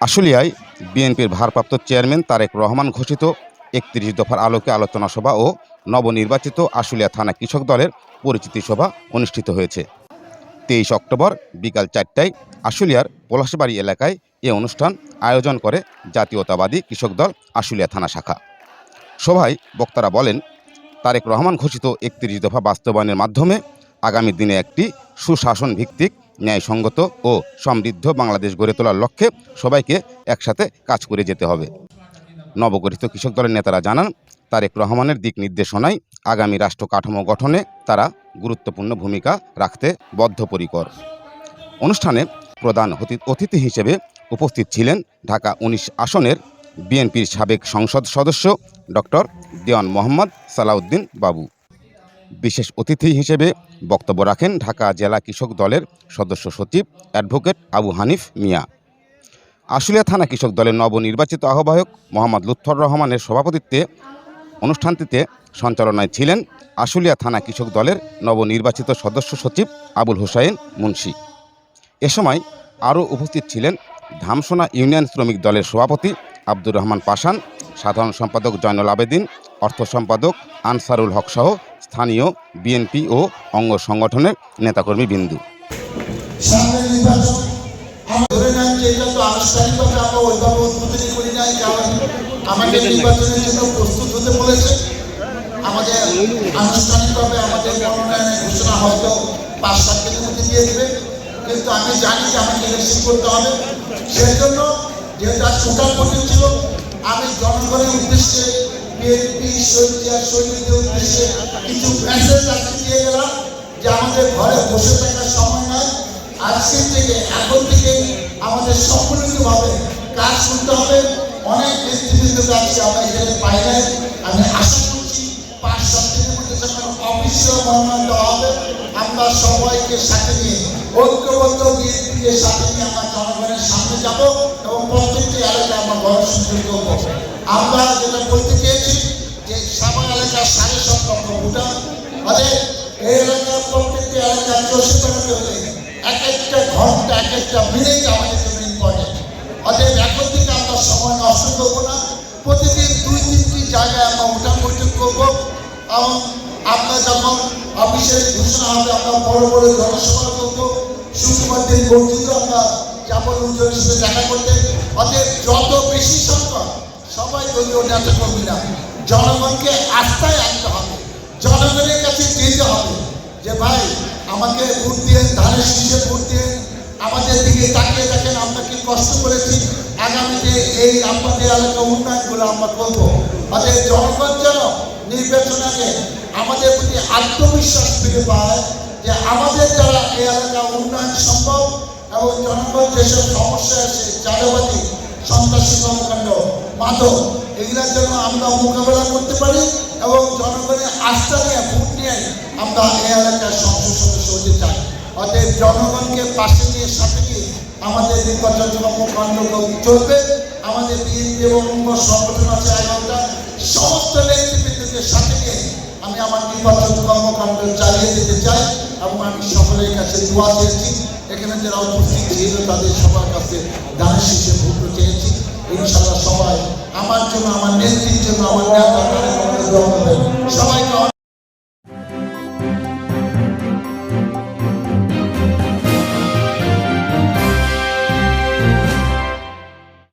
আশুলিয়ায় বিএনপির ভারপ্রাপ্ত চেয়ারম্যান তারেক রহমান ঘোষিত একত্রিশ দফার আলোকে আলোচনা সভা ও নবনির্বাচিত আশুলিয়া থানা কৃষক দলের পরিচিতি সভা অনুষ্ঠিত হয়েছে। তেইশ অক্টোবর বিকাল চারটায় আশুলিয়ার পলাশবাড়ি এলাকায় এ অনুষ্ঠান আয়োজন করে জাতীয়তাবাদী কৃষক দল আশুলিয়া থানা শাখা। সভায় বক্তারা বলেন, তারেক রহমান ঘোষিত একত্রিশ দফা বাস্তবায়নের মাধ্যমে আগামী দিনে একটি সুশাসন ভিত্তিক ন্যায়সঙ্গত ও সমৃদ্ধ বাংলাদেশ গড়ে তোলার লক্ষ্যে সবাইকে একসাথে কাজ করে যেতে হবে। নবগঠিত কৃষক দলের নেতারা জানান, তারেক রহমানের দিক নির্দেশনায় আগামী রাষ্ট্র কাঠামো গঠনে তারা গুরুত্বপূর্ণ ভূমিকা রাখতে বদ্ধপরিকর। অনুষ্ঠানে প্রধান অতি- অতিথি হিসেবে উপস্থিত ছিলেন ঢাকা উনিশ আসনের বিএনপির সাবেক সংসদ সদস্য ডক্টর দেওয়ান মোহাম্মদ সালাউদ্দিন বাবু। বিশেষ অতিথি হিসেবে বক্তব্য রাখেন ঢাকা জেলা কৃষক দলের সদস্য সচিব অ্যাডভোকেট আবু হানিফ মিয়া। আশুলিয়া থানা কৃষক দলের নবনির্বাচিত আহ্বায়ক মোহাম্মদ লুৎফর রহমানের সভাপতিত্বে অনুষ্ঠানটিতে সঞ্চালনায় ছিলেন আশুলিয়া থানা কৃষক দলের নবনির্বাচিত সদস্য সচিব আবুল হোসাইন মুন্সি। এ সময় আরও উপস্থিত ছিলেন ধামসোনা ইউনিয়ন শ্রমিক দলের সভাপতি আব্দুর রহমান পাশান, সাধারণ সম্পাদক জয়নুল আবেদিন, অর্থ সম্পাদক আনসারুল হক সহ স্থানীয় বিএনপি ও অঙ্গ সংগঠনের নেতাকর্মী বিন্দু। আমি জনগণের উদ্দেশ্যে বিএনপি শহীদ শহীদদের দিয়ে গেলাম যে আমাদের ঘরে বসে সময় নয়। আজকের থেকে, এখন থেকে আমাদের সম্পূর্ণভাবে কাজ করতে হবে। অনেক নেতৃবৃন্দ আছে আমরা এখানে পাই নাই। আমি আশা করছি পাঁচ সাত মধ্যে যখন মনোনয়ন দেওয়া হবে। আমরা সবাইকে সাথে নিয়ে, ঐক্যবদ্ধ বিএনপি এর সাথে নিয়ে আমরা জনগণের সামনে যাব এবং প্রত্যেকটি এলাকায় আমরা যেটা বলতে চেয়েছি যে সাবা এলাকার সাড়ে সাত লক্ষ ভোটার অতএব এই এলাকার প্রত্যেকটি এলাকার চষে বেড়াতে হলে এক একটা ঘণ্টা, এক একটা মিনিট আমাদের জন্য ইম্পর্টেন্ট অতএব এখন থেকে আমরা সময় নষ্ট করব না। প্রতিদিন দুই তিনটি জায়গায় আমরা উঠান বৈঠক করব। এবং আমরা যখন অফিসের ঘোষণা হবে, আমরা বড় বড় জনসভা করব। শুক্রবার দিন বর্ধিত আমরা যাব লোকজনের সাথে দেখা করতে। অতএব যত বেশি সংখ্যক সবাই দলীয় নেতা কর্মীরা জনগণকে আস্থায় আনতে হবে। জনগণের কাছে যেতে হবে যে, ভাই, আমাকে ভোট দিয়ে, ধানের শীষে ভোট দিয়ে আমাদের দিকে তাকিয়ে দেখেন আমরা কি কষ্ট করেছি। আগামীতে এই আপনাদের এলাকা উন্নয়নগুলো আমরা করব। অতএব জনগণ যেন নির্বাচন আগে আমাদের প্রতি আত্মবিশ্বাস ফিরে পায় যে, আমাদের দ্বারা এই এলাকা উন্নয়ন সম্ভব এবং জনগণ যেসব সমস্যা আছে কর্মকাণ্ড মাদক এগুলোর জন্য আমরা মোকাবেলা করতে পারি এবং জনগণের আস্থা নিয়ে, ভোট নিয়ে আমরা এই এলাকার সংসদ সদস্য হতে চাই। অতএব জনগণকে পাশে নিয়ে সাথে নিয়ে আমাদের নির্বাচন কর্মকাণ্ড চলবে। আমাদের বিএনপি এবং সংগঠন আছে এগারোটা সমস্ত নেতৃবৃন্দদের সাথে নিয়ে আমি আমার নির্বাচন কর্মকাণ্ড চালিয়ে যেতে চাই এবং আমি সকলের কাছে দোয়া চেয়েছি। এখানে যারা উপস্থিত ছিল, তাদের সবার কাছে দানের শীষে ভোট চেয়েছি। জন্য আমার নেত্রীর জন্য আমার নেতা। সবাই